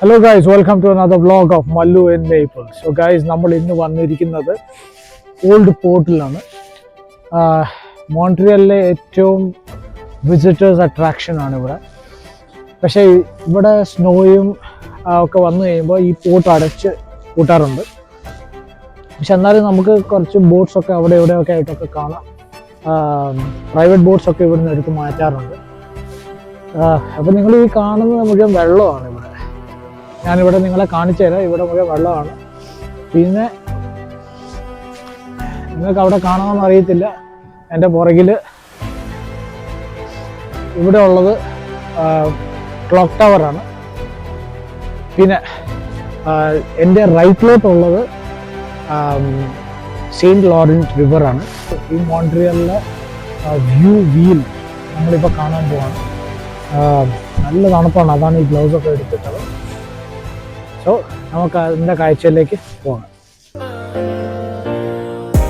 Hello guys welcome to another vlog of Mallu in Maple so guys നമ്മൾ ഇന്ന് വന്നിരിക്കുന്നത് old പോർട്ടിലാണ് മോൺട്രിയലിലെ ഏറ്റവും visitors attraction ആണ് ഇവിടെ. പക്ഷേ ഇവിടെ സ്നോയും ഒക്കെ വന്നു കഴിയുമ്പോൾ ഈ പോർട്ട് അടച്ച് കൂട്ടാറുണ്ട്. പക്ഷെ എന്നാലും നമുക്ക് കുറച്ച് ബോട്ട്സ് ഒക്കെ അവിടെ ഇവിടെയൊക്കെ ആയിട്ടൊക്കെ കാണാം. പ്രൈവറ്റ് ബോട്ട്സ് ഒക്കെ ഇവിടുന്ന് എടുത്ത് മാറ്റാറുണ്ട്. അപ്പം നിങ്ങൾ ഈ കാണുന്നത് മുഴുവൻ വെള്ളമാണ് ഇവിടെ. ഞാനിവിടെ നിങ്ങളെ കാണിച്ചു തരാം. ഇവിടെ മുഴുവൻ വെള്ളമാണ്. പിന്നെ നിങ്ങൾക്ക് അവിടെ കാണാമെന്ന് അറിയത്തില്ല. എന്റെ പുറകിൽ ഇവിടെ ഉള്ളത് ക്ലോക്ക് ടവറാണ് പിന്നെ എന്റെ റൈറ്റിലോട്ടുള്ളത് സെയിന്റ് ലോറൻസ് റിവറാണ് ഈ മോൺട്രിയലിലെ വ്യൂ വീൽ നമ്മളിപ്പോൾ കാണാൻ പോവാണ്. നല്ല തണുപ്പാണ്. അതാണ് ഈ ഗ്ലൗസ് ഒക്കെ എടുത്തിട്ടത് സോ നമുക്ക് അതിന്റെ കാഴ്ചയിലേക്ക് പോകാം.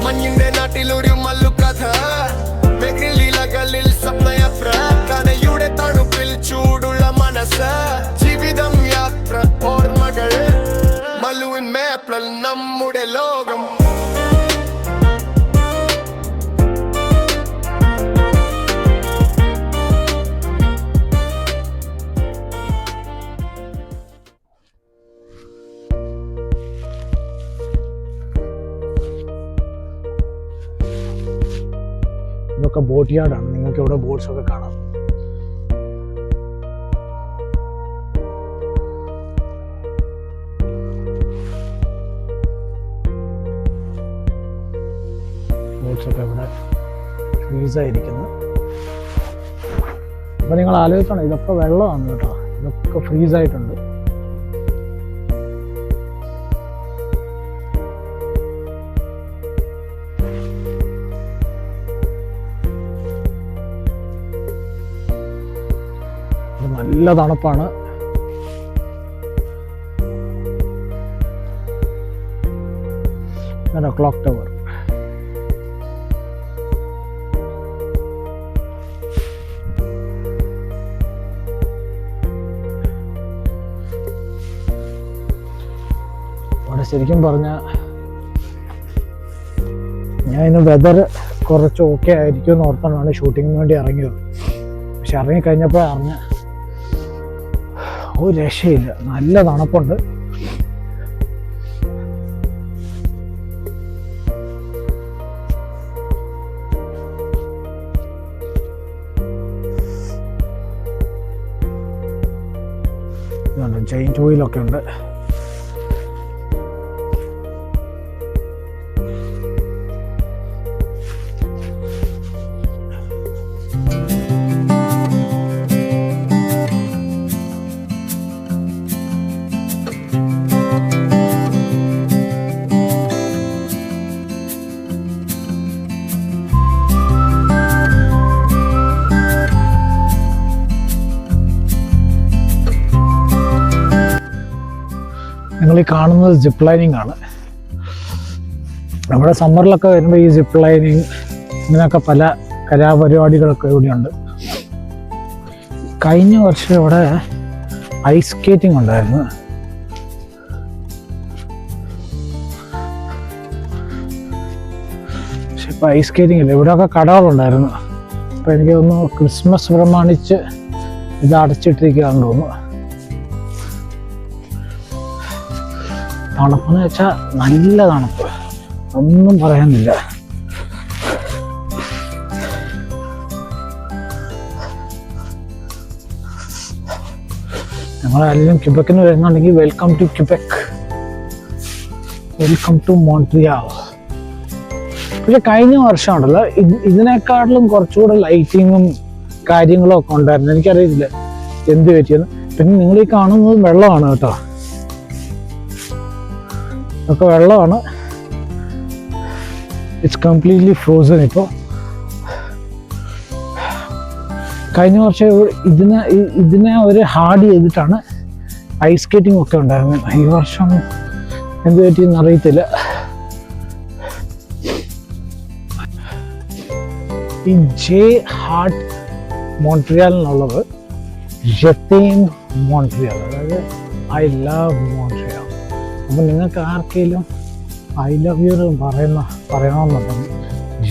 മഞ്ഞിന്റെ നാട്ടിലൊരു മല്ലുകഥ വെകിളിലകളിൽ സ്വപ്നയാത്ര. കനയുടെ തണുപ്പിൽ ചൂടുള്ള മനസ്സ്. ഇതൊക്കെ ബോട്ട് യാർഡാണ്. നിങ്ങൾക്ക് ഇവിടെ ബോട്ട്സ് ഒക്കെ കാണാം. ഒക്കെ ഫ്രീസായിരിക്കുന്നു. അപ്പൊ നിങ്ങൾ ആലോചിക്കണം ഇതൊക്കെ വെള്ളമാണ് കേട്ടോ. ഇതൊക്കെ ഫ്രീസ് നല്ല തണുപ്പാണ്. ക്ലോക്ക് ടവർ അവിടെ ശരിക്കും പറഞ്ഞ ഞാൻ ഇന്ന് വെതർ കുറച്ച് ഓക്കെ ആയിരിക്കും എന്ന് ഓർത്താണ് ഷൂട്ടിങ്ങിന് വേണ്ടി ഇറങ്ങിയത്. പക്ഷെ ഇറങ്ങി കഴിഞ്ഞപ്പോൾ അറിഞ്ഞ ഒരു രക്ഷയില്ല. നല്ല തണുപ്പുണ്ട്. ചെയിൻ ടൂയിലൊക്കെ ഉണ്ട്. നിങ്ങൾ ഈ കാണുന്നത് സിപ്പ് ലൈനിങ് ആണ്. നമ്മുടെ സമ്മറിലൊക്കെ വരുമ്പോൾ ഈ സിപ്പ് ലൈനിങ് ഇങ്ങനെയൊക്കെ പല കലാപരിപാടികളൊക്കെ ഇവിടെയുണ്ട്. കഴിഞ്ഞ വർഷം ഇവിടെ ഐസ് സ്കേറ്റിംഗ് ഉണ്ടായിരുന്നു. പക്ഷെ ഇപ്പം ഐസ് സ്കേറ്റിംഗ് ഇല്ല. ഇവിടെയൊക്കെ കടകളുണ്ടായിരുന്നു. അപ്പം എനിക്ക് തോന്നുന്നു ക്രിസ്മസ് പ്രമാണിച്ച് ഇത് അടച്ചിട്ടിരിക്കുകയാണെന്ന് തോന്നുന്നു. തണുപ്പെന്ന് വെച്ചാൽ നല്ല തണുപ്പ്. ഒന്നും പറയാനില്ല. ഞങ്ങളെല്ലാം ക്യുബക്കിന് വരുന്നുണ്ടെങ്കിൽ welcome to Quebec. Welcome to Montreal പക്ഷെ കഴിഞ്ഞ വർഷം ഉണ്ടല്ലോ ഇത് ഇതിനേക്കാട്ടിലും കുറച്ചുകൂടെ ലൈറ്റിങ്ങും കാര്യങ്ങളും ഒക്കെ ഉണ്ടായിരുന്നു. എനിക്കറിയില്ല എന്ത് പറ്റിയെന്ന്. പിന്നെ നിങ്ങൾ ഈ കാണുന്നത് വെള്ളമാണ് കേട്ടോ. ഒക്കെ വെള്ളമാണ്. ഇറ്റ്സ് കംപ്ലീറ്റ്ലി ഫ്രോസൺ ഇപ്പോൾ കഴിഞ്ഞ വർഷം ഇതിനെ ഇതിനെ ഒരു ഹാർഡ് ചെയ്തിട്ടാണ് ഐസ് സ്കേറ്റിംഗ് ഒക്കെ ഉണ്ടായിരുന്നത്. ഈ വർഷം എന്ത് പറ്റിയെന്ന് അറിയത്തില്ല. ഈ ജെ ഹാർട്ട് മോൺട്രിയാൽ എന്നുള്ളത് ജത്തേം മോൺട്രിയാൽ അതായത് ഐ ലവ് മോൺട്രിയാൽ അപ്പം നിങ്ങൾക്ക് ആർക്കെങ്കിലും ഐ ലവ് യു എന്ന് പറയുന്ന പറയണമെന്നുണ്ടെങ്കിൽ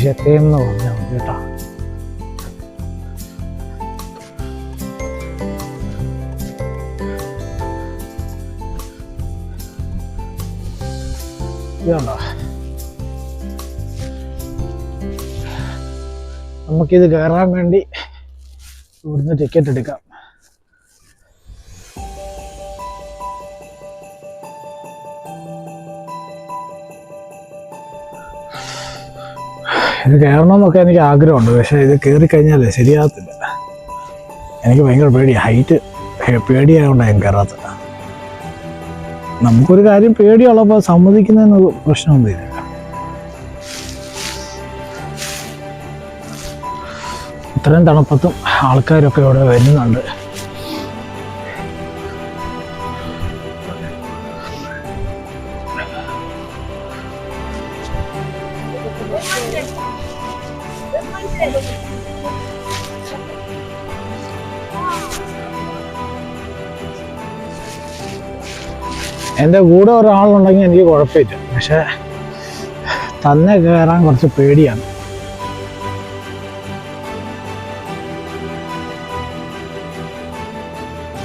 ജത്തേന്ന് പറഞ്ഞാൽ മതി കേട്ടോ. നമുക്കിത് കയറാൻ വേണ്ടി ഇവിടുന്ന് ടിക്കറ്റ് എടുക്കാം. ഇത് കയറണമെന്നൊക്കെ എനിക്ക് ആഗ്രഹമുണ്ട്. പക്ഷേ ഇത് കയറി കഴിഞ്ഞാലേ ശരിയാകത്തില്ല. എനിക്ക് ഭയങ്കര പേടിയാണ് ഹൈറ്റ് പേടിയായതുകൊണ്ടാണ് ഞാൻ കയറാത്തത്. നമുക്കൊരു കാര്യം പേടിയുള്ളപ്പോൾ സമ്മതിക്കുന്നതിന് പ്രശ്നമൊന്നുമില്ല ഇത്രയും തണുപ്പത്തും ആൾക്കാരൊക്കെ ഇവിടെ വരുന്നുണ്ട്. എന്റെ കൂടെ ഒരാളുണ്ടെങ്കിൽ എനിക്ക് കുഴപ്പമില്ല. പക്ഷേ തന്നെ കയറാൻ കുറച്ച് പേടിയാണ്.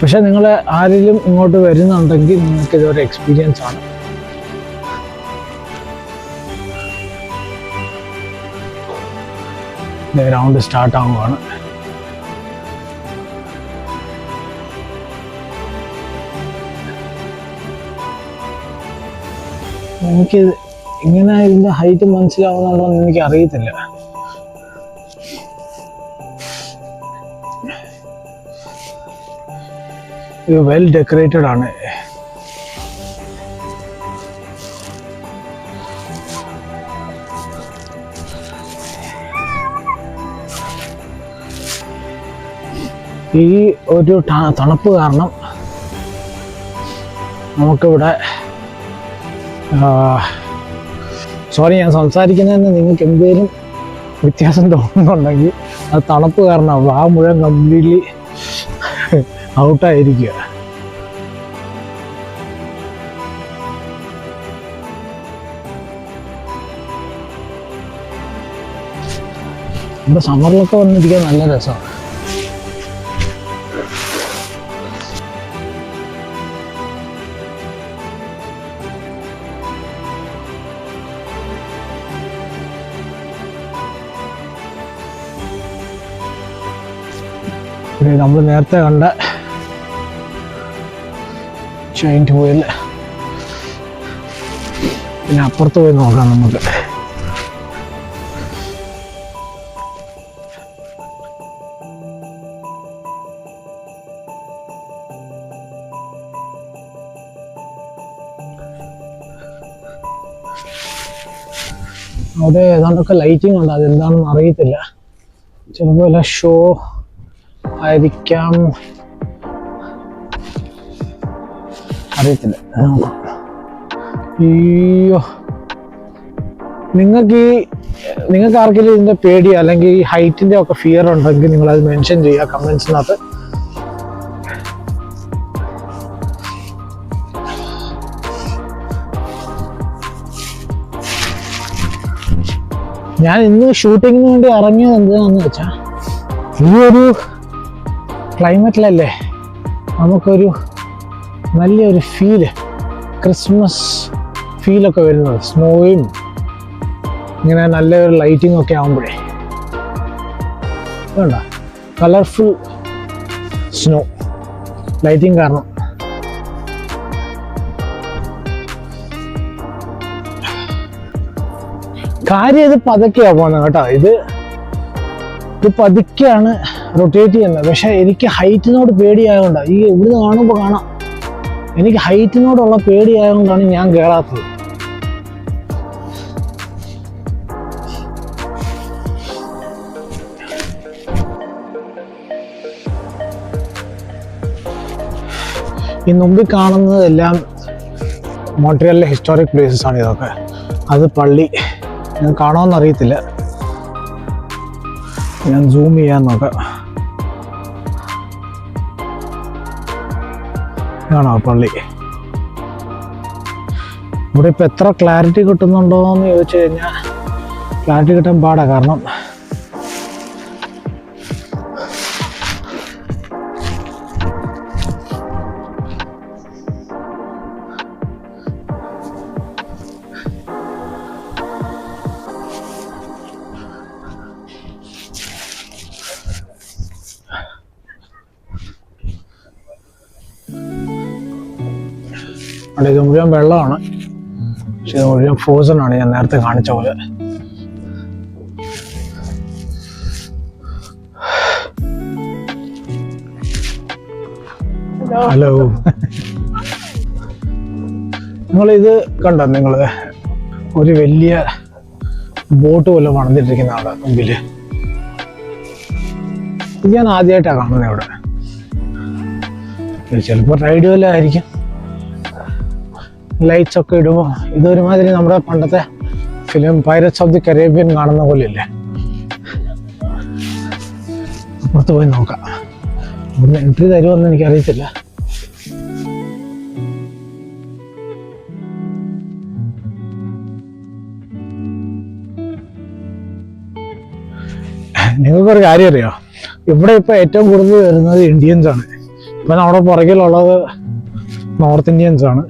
പക്ഷെ നിങ്ങൾ ആരെങ്കിലും ഇങ്ങോട്ട് വരുന്നുണ്ടെങ്കിൽ നിങ്ങൾക്ക് ഇതൊരു എക്സ്പീരിയൻസ് ആണ്. റൗണ്ട് സ്റ്റാർട്ട് ആകുവാണ് എനിക്ക് ഇങ്ങനെ ഇതിന്റെ ഹൈറ്റ് മനസ്സിലാവുന്നുണ്ടോ എന്ന് എനിക്ക് അറിയത്തില്ല ഇത് വെൽ ഡെക്കറേറ്റഡ് ആണ്. ഈ ഒരു തണുപ്പ് കാരണം നമുക്കിവിടെ സോറി ഞാൻ സംസാരിക്കുന്നതിന് നിങ്ങൾക്ക് എന്തെങ്കിലും വ്യത്യാസം തോന്നുന്നുണ്ടെങ്കിൽ അത് തണുപ്പ് കാരണം ആ മുഴുവൻ കംപ്ലീറ്റ്ലി ഔട്ടായിരിക്കുക ഇവിടെ സമ്മറിലൊക്കെ വന്നിരിക്കാൻ നല്ല രസമാണ്. നമ്മൾ നേരത്തെ കണ്ട ജോയിന്റ് പോയിൽ പിന്നെ അപ്പുറത്ത് പോയി നോക്കാം നമുക്ക്. അവിടെ ഏതാണ്ടൊക്കെ ലൈറ്റിംഗ് ഉണ്ട്. അതെന്താണെന്ന് അറിയത്തില്ല. ചിലപ്പോൾ ഷോ ആയിരിക്കാം അറിയത്തില്ല. അയ്യോ. നിങ്ങൾക്ക് ഈ നിങ്ങൾക്ക് ആർക്കെങ്കിലും ഇതിന്റെ പേടി അല്ലെങ്കിൽ ഈ ഹൈറ്റിന്റെ ഒക്കെ ഫിയർ ഉണ്ടെങ്കിൽ നിങ്ങൾ അത് മെൻഷൻ ചെയ്യുക കമന്റ്സിനകത്ത് ഞാൻ ഇന്ന് ഷൂട്ടിങ്ങിന് വേണ്ടി ഇറങ്ങിയത് എന്താണെന്ന് വെച്ചാൽ ഈ ഒരു ക്ലൈമറ്റിലല്ലേ നമുക്കൊരു നല്ലൊരു ഫീൽ ക്രിസ്മസ് ഫീലൊക്കെ വരുന്നത്. സ്നോയും ഇങ്ങനെ നല്ലൊരു ലൈറ്റിംഗ് ഒക്കെ ആകുമ്പോഴേ വേണ്ട കളർഫുൾ സ്നോ ലൈറ്റിംഗ് കാരണം. കാര്യം ഇത് പതുക്കെയാ പോകുന്നത് കേട്ടോ. ഇത് ഇത് പതുക്കെയാണ് റൊട്ടേറ്റ് ചെയ്യുന്നത്. പക്ഷെ എനിക്ക് ഹൈറ്റിനോട് പേടിയായതുകൊണ്ട് ഈ ഇവിടുന്ന് കാണുമ്പോൾ കാണാം. എനിക്ക് ഹൈറ്റിനോടുള്ള പേടിയായതുകൊണ്ടാണ് ഞാൻ കയറാത്തത് ഈ മുമ്പിൽ കാണുന്നതെല്ലാം മോൺട്രിയലിലെ ഹിസ്റ്റോറിക് പ്ലേസസ് ആണ് ഇതൊക്കെ. അത് പള്ളി. ഞാൻ കാണുമെന്നറിയത്തില്ല ഞാൻ സൂം ചെയ്യാൻ നോക്കാം. ആണോ പള്ളി. ഇവിടെ ഇപ്പം എത്ര ക്ലാരിറ്റി കിട്ടുന്നുണ്ടോ എന്ന് ചോദിച്ചു കഴിഞ്ഞാൽ ക്ലാരിറ്റി കിട്ടാൻ പാടാ. കാരണം അവിടെ ഇത് മുഴുവൻ വെള്ളമാണ്. പക്ഷെ ഇത് മുഴുവൻ ഫ്രോസൺ ആണ്. ഞാൻ നേരത്തെ കാണിച്ച പോലെ. ഹലോ നിങ്ങൾ ഇത് കണ്ടോ നിങ്ങൾ ഒരു വലിയ ബോട്ട് പോലെ വണന്നിട്ടിരിക്കുന്ന അവിടെ മുമ്പിൽ. ഇത് ഞാൻ ആദ്യമായിട്ടാണ് കാണുന്നത് ഇവിടെ. ചിലപ്പോൾ റൈഡ് വല്ലതും ആയിരിക്കും. ലൈറ്റ്സ് ഒക്കെ ഇടുമ്പോൾ ഇതൊരുമാതിരി നമ്മുടെ പണ്ടത്തെ film pirates of the Caribbean കാണുന്ന പോലെ ഇല്ലേ അപ്പുറത്ത് പോയി നോക്കാം. ഇവിടുന്ന് എൻട്രി തരുമെന്ന് എനിക്കറിയത്തില്ല. നിങ്ങൾക്കൊരു കാര്യം അറിയോ? ഇവിടെ ഇപ്പൊ ഏറ്റവും കൂടുതൽ വരുന്നത് ഇന്ത്യൻസ് ആണ്. ഇപ്പൊ നമ്മുടെ പുറകിലുള്ളത് നോർത്ത് ഇന്ത്യൻസ് ആണ്.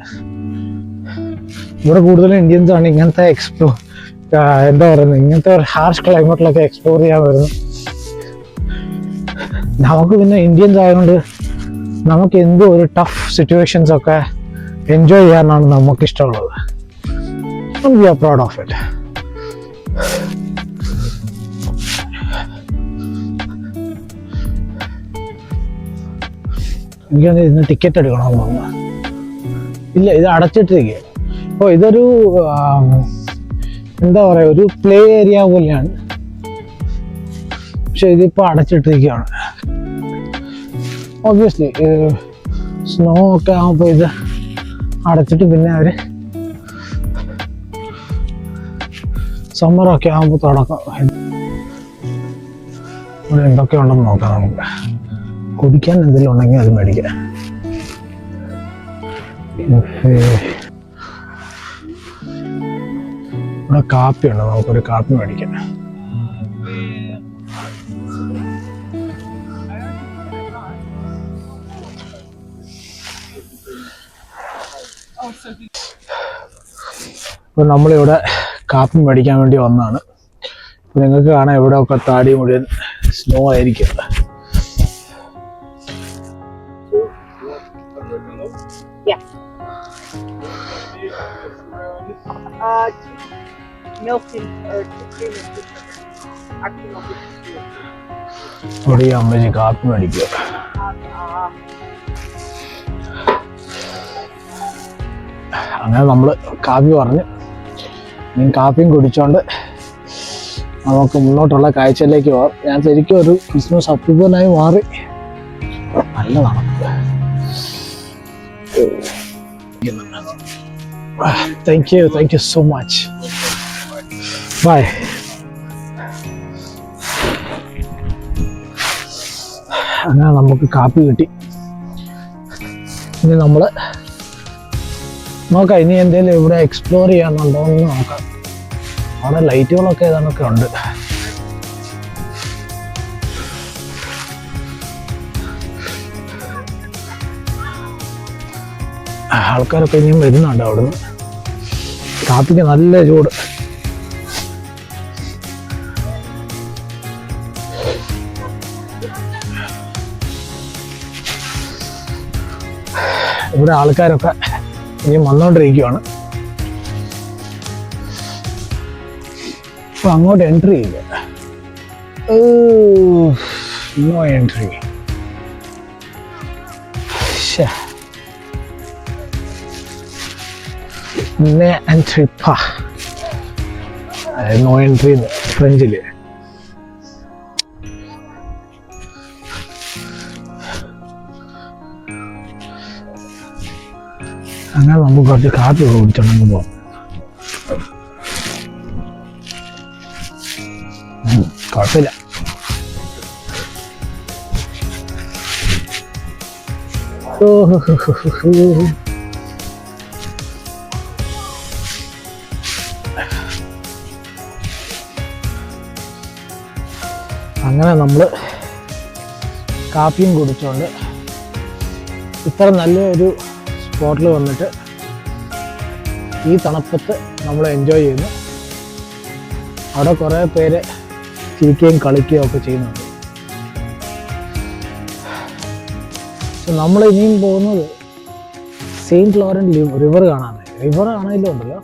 ഇവിടെ കൂടുതലും ഇന്ത്യൻസ് ആണ് ഇങ്ങനത്തെ എക്സ്പ്ലോർ എന്താ പറയുന്നത്? ഇങ്ങനത്തെ ഒരു ഹാർഷ് ക്ലൈമറ്റിലൊക്കെ എക്സ്പ്ലോർ ചെയ്യാൻ വരുന്നത്. നമുക്ക് പിന്നെ ഇന്ത്യൻസ് ആയതുകൊണ്ട് നമുക്ക് എന്തോ ഒരു ടഫ് സിറ്റുവേഷൻസ് ഒക്കെ എൻജോയ് ചെയ്യാനാണ് നമുക്ക് ഇഷ്ടമുള്ളത്. We are proud of it എനിക്കൊന്ന് ഇതിന് ടിക്കറ്റ് എടുക്കണമെന്ന് തോന്നുന്നു. ഇല്ല ഇത് അടച്ചിട്ടിരിക്കുക ഓ ഇതൊരു എന്താ പറയുക ഒരു പ്ലേ ഏരിയ പോലെയാണ്. പക്ഷെ ഇതിപ്പോൾ അടച്ചിട്ടിരിക്കുകയാണ്. ഓബിയസ്ലി സ്നോ ഒക്കെ ആകുമ്പോൾ ഇത് അടച്ചിട്ട് പിന്നെ അവർ സമ്മറൊക്കെ ആകുമ്പോൾ തുടക്കം. എന്തൊക്കെ ഉണ്ടെന്ന് നോക്കാം നമുക്ക്. കുടിക്കാൻ എന്തെങ്കിലും ഉണ്ടെങ്കിൽ അത് മേടിക്കാം. ഇവിടെ കാപ്പിയുണ്ട്. നമുക്കൊരു കാപ്പി മേടിക്കാം. ഇപ്പൊ നമ്മളിവിടെ കാപ്പി മേടിക്കാൻ വേണ്ടി വന്നതാണ്. ഇപ്പൊ നിങ്ങൾക്ക് കാണാം ഇവിടെ ഒക്കെ താടി മുഴുവൻ സ്നോ ആയിരിക്കും. ഇവിടെ അമ്മച്ചി കാപ്പി മേടിക്കുക അങ്ങനെ നമ്മൾ കാപ്പി പറഞ്ഞ് ഞാൻ കാപ്പിയും കുടിച്ചോണ്ട് നമുക്ക് മുന്നോട്ടുള്ള കാഴ്ചയിലേക്ക് പോകാം ഞാൻ ശരിക്കും ഒരു ക്രിസ്മസ് അപ്പൂപ്പനായി മാറി. നല്ലതാണ്. Thank you thank you so much bye അങ്ങനെ നമുക്ക് കാപ്പി കിട്ടി. ഇനി നമ്മൾ നോക്കാം ഇനി എന്തെങ്കിലും ഇവിടെ എക്സ്പ്ലോർ ചെയ്യാനുണ്ടോ എന്ന് നോക്കാം. അവിടെ ലൈറ്റുകളൊക്കെ ഏതാണ്ടൊക്കെ ഉണ്ട്. ആൾക്കാരൊക്കെ ഇനിയും വരുന്നുണ്ട് അവിടുന്ന്. കാപ്പിക്ക് നല്ല ചൂട്. ഇവിടെ ആൾക്കാരൊക്കെ ഇനിയും വന്നുകൊണ്ടിരിക്കുകയാണ് അപ്പൊ അങ്ങോട്ട് എൻട്രി ചെയ്യില്ല നോ എൻട്രി നോ എൻട്രി ഫ്രഞ്ചിൽ അങ്ങനെ നമുക്ക് കുറച്ച് കാപ്പി കുടിച്ചോണ്ടെങ്കിൽ പോവാം. കുഴപ്പമില്ല. അങ്ങനെ നമ്മൾ കാപ്പിയും കുടിച്ചുകൊണ്ട് ഇത്ര നല്ലൊരു സ്പോട്ടിൽ വന്നിട്ട് ഈ തണുപ്പത്ത് നമ്മൾ എൻജോയ് ചെയ്യുന്നു. അവിടെ കുറേ പേര് ചിരിക്കുകയും കളിക്കുകയും ഒക്കെ ചെയ്യുന്നുണ്ട്. നമ്മൾ ഇനിയും പോകുന്നത് സെയിന്റ് ലോറൻ റിവർ കാണാനാണ് റിവർ ആണെങ്കിലും ഉണ്ടല്ലോ.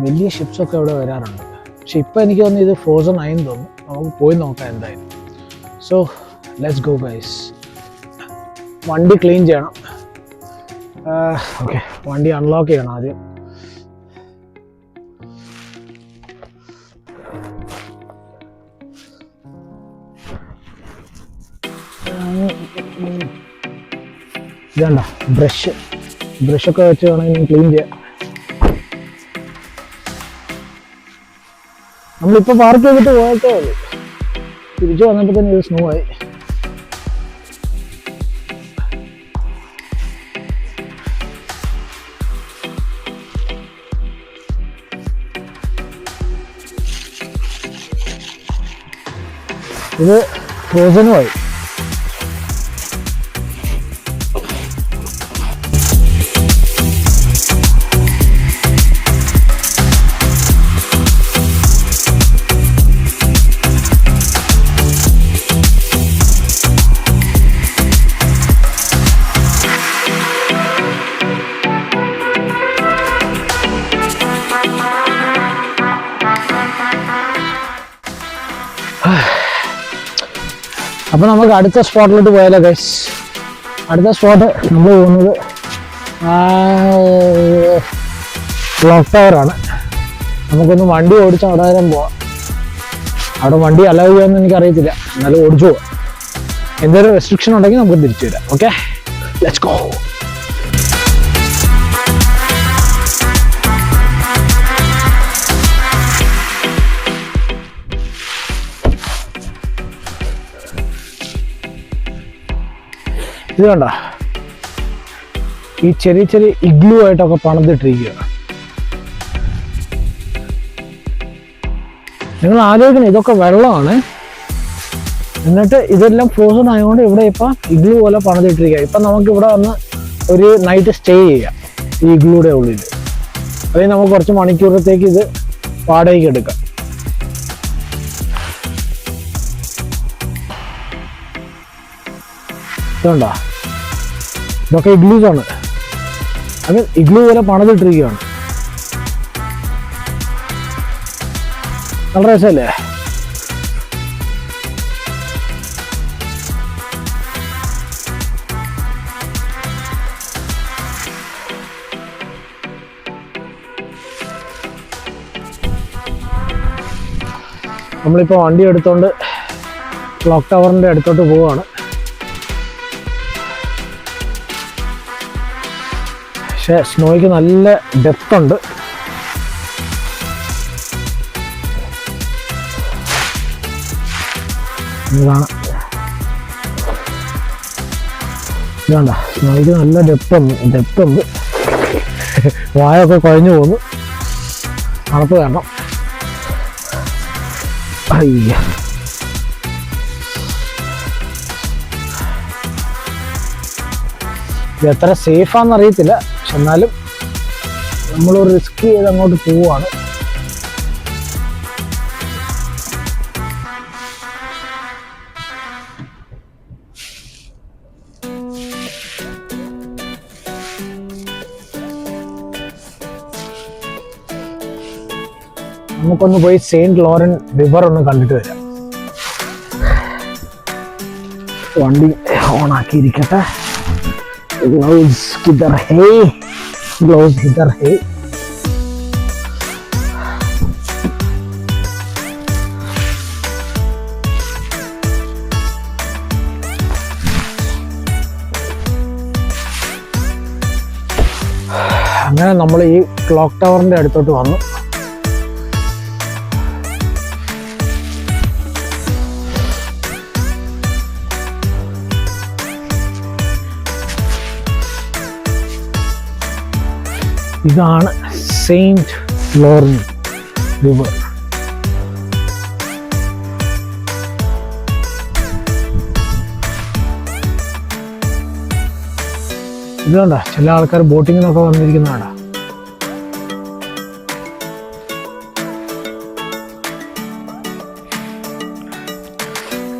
വലിയ ഷിപ്സൊക്കെ ഇവിടെ വരാറുണ്ട്. പക്ഷെ ഇപ്പം എനിക്ക് തോന്നുന്നു ഇത് ഫ്രോസൺ ആയെന്ന് തോന്നുന്നു. നമുക്ക് പോയി നോക്കാം എന്തായാലും. സോ ലെറ്റ്സ് ഗോ ഗൈസ് വണ്ടി ക്ലീൻ ചെയ്യണം. ഓക്കെ. വണ്ടി അൺലോക്ക് ചെയ്യണം ആദ്യം. ഇതാണ്ട? ബ്രഷ് ബ്രഷൊക്കെ വെച്ച് വേണമെങ്കിൽ ക്ലീൻ ചെയ്യാം. നമ്മളിപ്പോൾ പാർക്ക് ചെയ്തിട്ട് പോയത്തേ ഉള്ളൂ. തിരിച്ചു വന്നപ്പോൾ തന്നെ ഇത് സ്നോ ആയി. ഇത് ഫ്രോസനുമായി അപ്പൊ നമുക്ക് അടുത്ത സ്പോട്ടിലോട്ട് പോയാലോ ഗൈസ് അടുത്ത സ്പോട്ട് നമ്മൾ പോകുന്നത് ക്ലോക്ക് ടവർ ആണ്. നമുക്കൊന്ന് വണ്ടി ഓടിച്ച് അവിടെ വരെ പോവാം. അവിടെ വണ്ടി അലൗ ചെയ്യുമെന്ന് എനിക്കറിയത്തില്ല. എന്നാലും ഓടിച്ചു പോവാം. എന്തെങ്കിലും റെസ്ട്രിക്ഷൻ ഉണ്ടെങ്കിൽ നമുക്ക് തിരിച്ചു വരാം. ഓക്കെ ലെറ്റ്സ് ഗോ ഇത് കണ്ട. ഈ ചെറിയ ചെറിയ ഇഗ്ലു ആയിട്ടൊക്കെ പണിതിട്ടിരിക്കുകയാണ് നിങ്ങൾ ആലോചിക്കണം ഇതൊക്കെ വെള്ളമാണ്. എന്നിട്ട് ഇതെല്ലാം ഫ്രോസൺ ആയതുകൊണ്ട് ഇവിടെ ഇപ്പം ഇഗ്ലു പോലെ പണിതിട്ടിരിക്കുക ഇപ്പൊ നമുക്ക് ഇവിടെ വന്ന് ഒരു നൈറ്റ് സ്റ്റേ ചെയ്യാം ഈ ഇഗ്ലൂടെ ഉള്ളിൽ അതായത് നമുക്ക് കുറച്ച് മണിക്കൂറത്തേക്ക് ഇത് വാടകയ്ക്ക് എടുക്കാം. ഇതുണ്ടോ? ഇതൊക്കെ ഇഗ്ലൂസ് ആണ് അത് ഇഗ്ലൂ പോലെ പണിതിട്ടിരിക്കുകയാണ്. നല്ല രസമല്ലേ? നമ്മളിപ്പോൾ വണ്ടി എടുത്തോണ്ട് ക്ലോക്ക് ടവറിന്റെ അടുത്തോട്ട് പോവുകയാണ് പക്ഷേ സ്നോയ്ക്ക് നല്ല ഡെപ്ത് ഉണ്ട്. ഇത് കാണാം ഇതാണ്ട സ്നോയ്ക്ക് നല്ല ഡെപ്ത് ഡെപ്ത് ഉണ്ട്. വായൊക്കെ കുഴഞ്ഞു പോകുന്നു തണുപ്പ് കാരണം അയ്യ. ഇത് എത്ര പക്ഷെ എന്നാലും നമ്മൾ റിസ്ക് ചെയ്ത് അങ്ങോട്ട് പോവാണ്. നമുക്കൊന്ന് പോയി സെയിന്റ് ലോറൻ റിവർ ഒന്ന് കണ്ടിട്ട് വരാം. വണ്ടി ഓണാക്കിയിരിക്കട്ടെ. ग्लव्स किधर है ग्लव्स किधर है അങ്ങനെ നമ്മൾ ഈ ക്ലോക്ക് ടവറിന്റെ അടുത്തോട്ട് വന്നു ഇതാണ് സെയിന്റ് ഫ്ലോറിൻ റിവർ. ഇതുകൊണ്ട ചില ആൾക്കാർ ബോട്ടിങ്ങിനൊക്കെ വന്നിരിക്കുന്നതാണ്?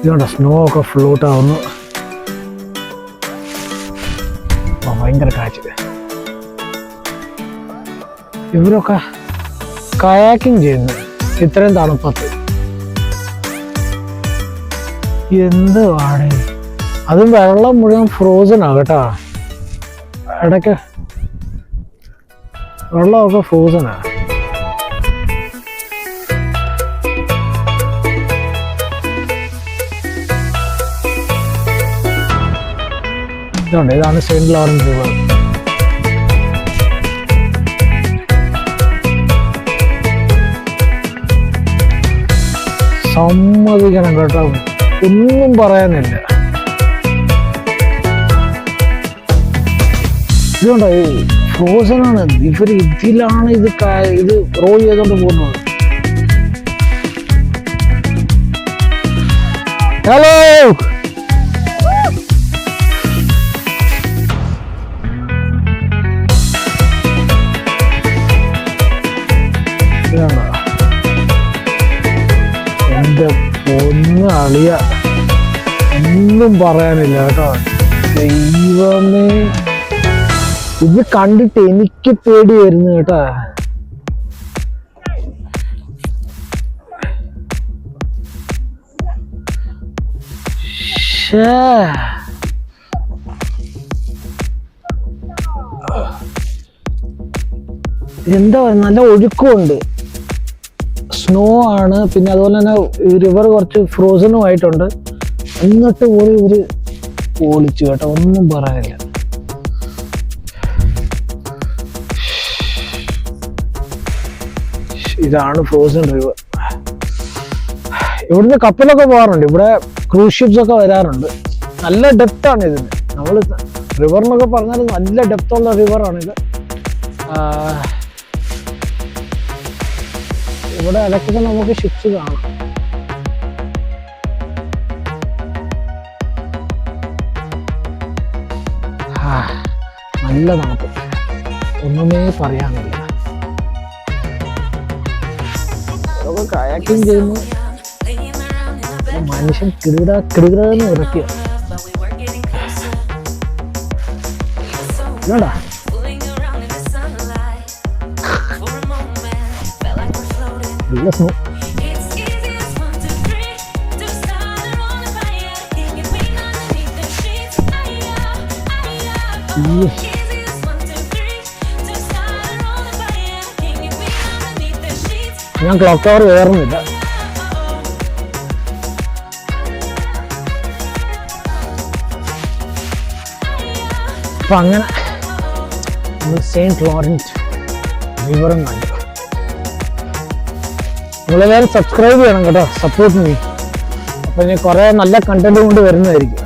ഇതുകൊണ്ട സ്നോ ഒക്കെ ഫ്ലോട്ട് ആവുന്നു. ആ, ഭയങ്കര കാറ്റ്. ഇവരൊക്കെ കയാക്കിംഗ് ചെയ്യുന്നു. ഇത്രയും തണുപ്പത്ത്. എന്തുവാണ് അതും വെള്ളം മുഴുവൻ ഫ്രോസൺ ആ കേട്ടോ. ഇടയ്ക്ക് വെള്ളമൊക്കെ ഫ്രോസൺ ആ. ഇതുണ്ട് ഇതാണ് സെന്റ് ലോറൻസ് റിവർ. സമ്മതിക്കണം കേട്ടോ. ഒന്നും പറയാനില്ല. ഇതുകൊണ്ടോ ഫ്രോസൺ ആണ്. ഇവർ ഇതിലാണ് ഇത് ഇത് റോൾ ചെയ്തോണ്ട് പോകുന്നത്. ഹലോ അളിയ ഒന്നും പറയാനില്ല കേട്ടോ. ദൈവമേ. ഇത് കണ്ടിട്ട് എനിക്ക് പേടി വരുന്നു കേട്ടാ. എന്താ നല്ല ഒഴുക്കുമുണ്ട്. സ്നോ ആണ്. പിന്നെ അതുപോലെ തന്നെ റിവർ കുറച്ച് ഫ്രോസണും ആയിട്ടുണ്ട്. എന്നിട്ട് പോലും ഇവർ ഓളിച്ചു കേട്ടോ. ഒന്നും പറയാനില്ല. ഇതാണ് ഫ്രോസൺ റിവർ ഇവിടുന്ന് കപ്പലൊക്കെ പോകാറുണ്ട്. ഇവിടെ ക്രൂസ് ഷിപ്സ് ഒക്കെ വരാറുണ്ട്. നല്ല ഡെപ്ത് ആണ് ഇതിന്. നമ്മൾ റിവർ എന്നൊക്കെ പറഞ്ഞാൽ നല്ല ഡെപ്ത് ഉള്ള റിവർ ആണ് ഇത്. ഇവിടെ ഇടയ്ക്കൊക്കെ നമുക്ക് ഷിപ്സ് കാണാം. നല്ല തണുപ്പ്. ഒന്നുമേ പറയാനില്ല. കയാക്കിങ് ചെയ്യുന്നു. മനുഷ്യൻ കിടുകിട കിടുകിടന്ന് ഉറക്കുക ഇതാടാ സ്നോ ഞാൻ ക്ലോക്ക് ടവർ കയറുന്നില്ല. അപ്പൊ അങ്ങനെ നമ്മൾ ലോറൻസ് റിവറും കണ്ടു നിങ്ങളെല്ലാം സബ്സ്ക്രൈബ് ചെയ്യണം കേട്ടോ. സപ്പോർട്ട് മീ അപ്പൊ ഞാൻ കുറേ നല്ല കണ്ടന്റ് കൊണ്ട് വരുന്നതായിരിക്കും.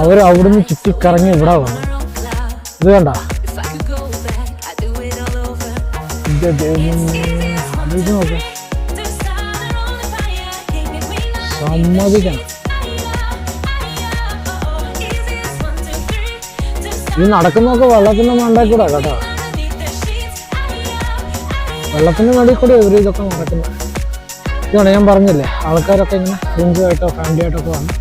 അവർ അവിടുന്ന് ചുറ്റിക്കറങ്ങി ഇവിടെ വന്നു. ഇത് വേണ്ട. ഇത് നോക്ക് സമ്മതിക്കണം ഈ നടക്കുന്നൊക്കെ വെള്ളത്തിന്റെ മണ്ടേ കൂടെ കേട്ടോ. വെള്ളത്തിന്റെ നടുയിൽ കൂടെ ഇവർ ഇതൊക്കെ നടക്കുന്നത് ഇതാണ് ഞാൻ പറഞ്ഞില്ലേ ആൾക്കാരൊക്കെ ഇങ്ങനെ ഫ്രണ്ട്സുമായിട്ടോ ഫാമിലി ആയിട്ടൊക്കെ വന്ന്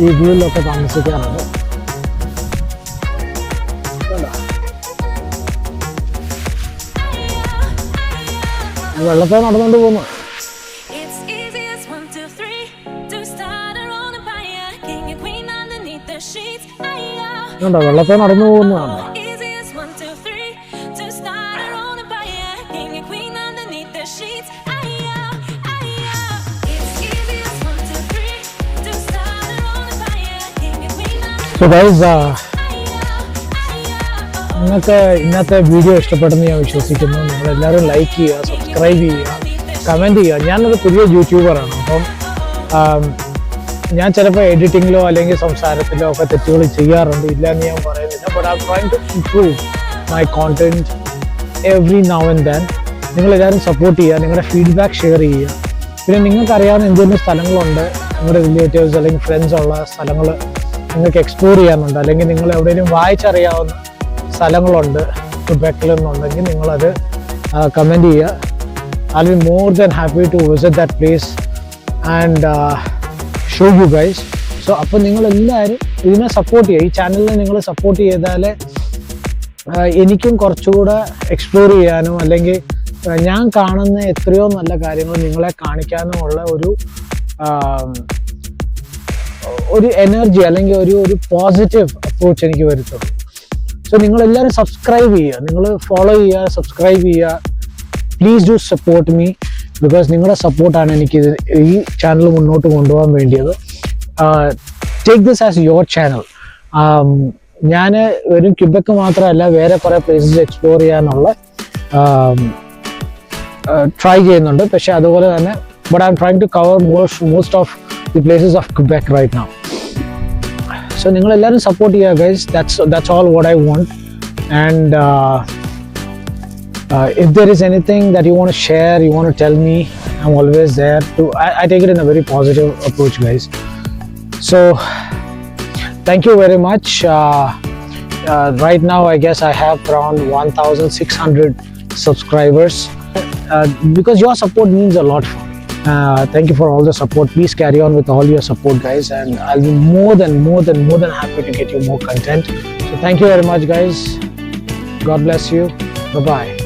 ഈ വ്യൂവിലൊക്കെ താമസിക്കാറുണ്ട് two, നടന്നുകൊണ്ട് പോകുന്നു. Start വെള്ളത്തെ നടന്നു പോകുന്നതാണ് സോ ഗൈസ് നിങ്ങൾക്ക് ഇന്നത്തെ വീഡിയോ ഇഷ്ടപ്പെട്ടെന്ന് ഞാൻ വിശ്വസിക്കുന്നു. നിങ്ങളെല്ലാവരും ലൈക്ക് ചെയ്യുക സബ്സ്ക്രൈബ് ചെയ്യുക കമന്റ് ചെയ്യുക. ഞാനൊരു പുതിയ യൂട്യൂബറാണ് അപ്പം ഞാൻ ചിലപ്പോൾ എഡിറ്റിങ്ങിലോ അല്ലെങ്കിൽ സംസാരത്തിലോ ഒക്കെ തെറ്റുകൾ ചെയ്യാറുണ്ട്. ഇല്ല എന്ന് ഞാൻ പറയുന്നില്ല. But I try to improve my content every now and then നിങ്ങളെല്ലാവരും സപ്പോർട്ട് ചെയ്യുക നിങ്ങളുടെ ഫീഡ്ബാക്ക് ഷെയർ ചെയ്യുക. പിന്നെ നിങ്ങൾക്ക് അറിയാവുന്ന എന്തെങ്കിലും സ്ഥലങ്ങളുണ്ട്? നിങ്ങളുടെ റിലേറ്റീവ്സ് അല്ലെങ്കിൽ ഫ്രണ്ട്സ് ഉള്ള സ്ഥലങ്ങൾ നിങ്ങൾക്ക് എക്സ്പ്ലോർ ചെയ്യാനുണ്ട്. അല്ലെങ്കിൽ നിങ്ങൾ എവിടെയെങ്കിലും വായിച്ചറിയാവുന്ന സ്ഥലങ്ങളുണ്ട്. ക്വിബെക്കിൽ നിന്നുണ്ടെങ്കിൽ നിങ്ങളത് കമന്റ് ചെയ്യുക. I more than happy to visit that place and uh, show you guys. So അപ്പോൾ നിങ്ങളെല്ലാവരും ഇതിനെ സപ്പോർട്ട് ചെയ്യുക. ഈ ചാനലിനെ നിങ്ങൾ സപ്പോർട്ട് ചെയ്താലേ എനിക്കും കുറച്ചുകൂടെ എക്സ്പ്ലോർ ചെയ്യാനും അല്ലെങ്കിൽ ഞാൻ കാണുന്ന എത്രയോ നല്ല കാര്യങ്ങൾ നിങ്ങളെ കാണിക്കാനുമുള്ള ഒരു ഒരു എനർജി അല്ലെങ്കിൽ ഒരു ഒരു പോസിറ്റീവ് അപ്രോച്ച് എനിക്ക് വരുത്തുള്ളൂ സോ നിങ്ങളെല്ലാവരും സബ്സ്ക്രൈബ് ചെയ്യുക. നിങ്ങൾ ഫോളോ ചെയ്യുക സബ്സ്ക്രൈബ് ചെയ്യുക. Please do support me because നിങ്ങളുടെ സപ്പോർട്ടാണ് എനിക്ക് ഈ ചാനൽ മുന്നോട്ട് കൊണ്ടുപോകാൻ വേണ്ടിയത്. Take this as your channel ഞാൻ വെറും ക്യുബക്ക് മാത്രമല്ല വേറെ കുറേ പ്ലേസസ് എക്സ്പ്ലോർ ചെയ്യാനുള്ള ട്രൈ ചെയ്യുന്നുണ്ട്. പക്ഷേ അതുപോലെ തന്നെ but I'm trying to cover most most of the places of Quebec right now so നിങ്ങളെല്ലാവരും സപ്പോർട്ട് ചെയ്യുക guys that's that's all what I want and uh, if there is anything that you want to share, you want to tell me, I'm always there to. I, I take it in a very positive approach, guys. So, thank you very much. Uh, uh, right now, I guess I have around 1,600 subscribers uh, because your support means a lot for me. Uh, thank you for all the support. Please carry on with all your support, guys, and I'll be more than, more than, more than happy to get you more content. So, thank you very much, guys. God bless you. Bye bye.